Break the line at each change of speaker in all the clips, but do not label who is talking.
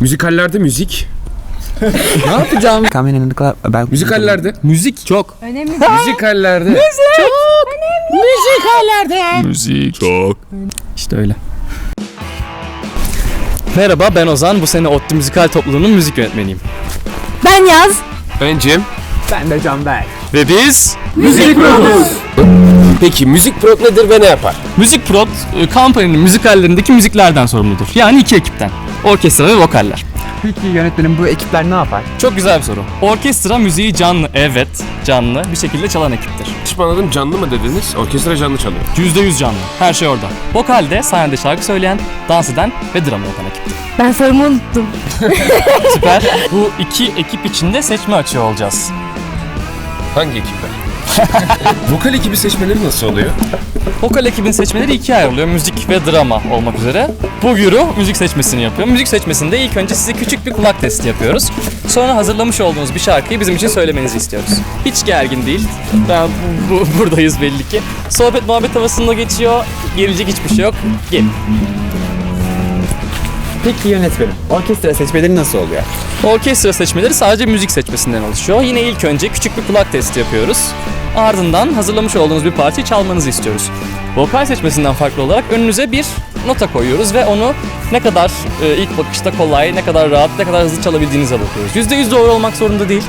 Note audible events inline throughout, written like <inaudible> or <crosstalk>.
Müzikallerde müzik.
ne yapacağım?
Come in and club. Ben
Müzikallerde.
Müzik çok.
Önemli
Müzikallerde.
Müzik çok. İşte öyle. Merhaba ben Ozan. Bu sene ODTÜ Müzikal Topluluğu'nun müzik yönetmeniyim.
Ben Yaz.
Ben Cem.
Ben de Can Berk.
Ve biz
Peki müzik prod nedir ve ne yapar?
Müzik Prod, e, kampanyanın müzikallerindeki müziklerden sorumludur. Yani iki ekipten. Orkestra ve vokaller.
Peki yönetmenim bu ekipler ne yapar?
Çok güzel bir soru. Orkestra müziği canlı, evet canlı bir şekilde çalan ekiptir.
Hiç anladım canlı mı dediniz? Orkestra canlı çalıyor.
%100 canlı. Her şey orada. Vokalde sahnede şarkı söyleyen, dans eden ve drama yapan ekiptir.
Ben sorumu unuttum.
Süper. Bu iki ekip içinde seçme açıyor olacağız.
Hangi ekipler? <laughs> Vokal ekibi seçmeleri nasıl oluyor?
Vokal ekibin seçmeleri ikiye ayrılıyor. Müzik ve drama olmak üzere. Bu güru müzik seçmesini yapıyor. Müzik seçmesinde ilk önce size küçük bir kulak testi yapıyoruz. Sonra hazırlamış olduğunuz bir şarkıyı bizim için söylemenizi istiyoruz. Hiç gergin değil. Ben bu, bu- buradayız belli ki. Sohbet muhabbet havasında geçiyor. Gerilecek hiçbir şey yok. Gelin.
Peki yönetmenim. Orkestra seçmeleri nasıl oluyor?
Orkestra seçmeleri sadece müzik seçmesinden oluşuyor. Yine ilk önce küçük bir kulak testi yapıyoruz. Ardından hazırlamış olduğunuz bir parçayı çalmanızı istiyoruz. Vokal seçmesinden farklı olarak önünüze bir nota koyuyoruz ve onu ne kadar e, ilk bakışta kolay, ne kadar rahat, ne kadar hızlı çalabildiğinize bakıyoruz. %100 doğru olmak zorunda değil.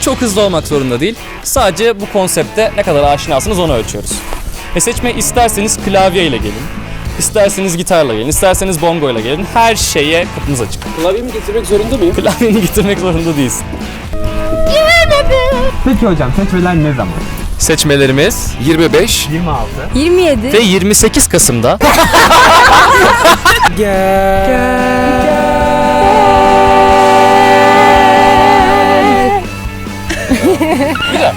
Çok hızlı olmak zorunda değil. Sadece bu konsepte ne kadar aşinasınız onu ölçüyoruz. E seçme isterseniz klavye ile gelin. İsterseniz gitarla gelin, isterseniz bongo ile gelin. Her şeye kapınız açık.
Klavyemi getirmek zorunda mıyım?
Klavyeni <laughs> getirmek zorunda değilsin.
Peki hocam seçmeler ne zaman?
Seçmelerimiz
25.
26.
27.
ve 28 Kasım'da <laughs> bir daha.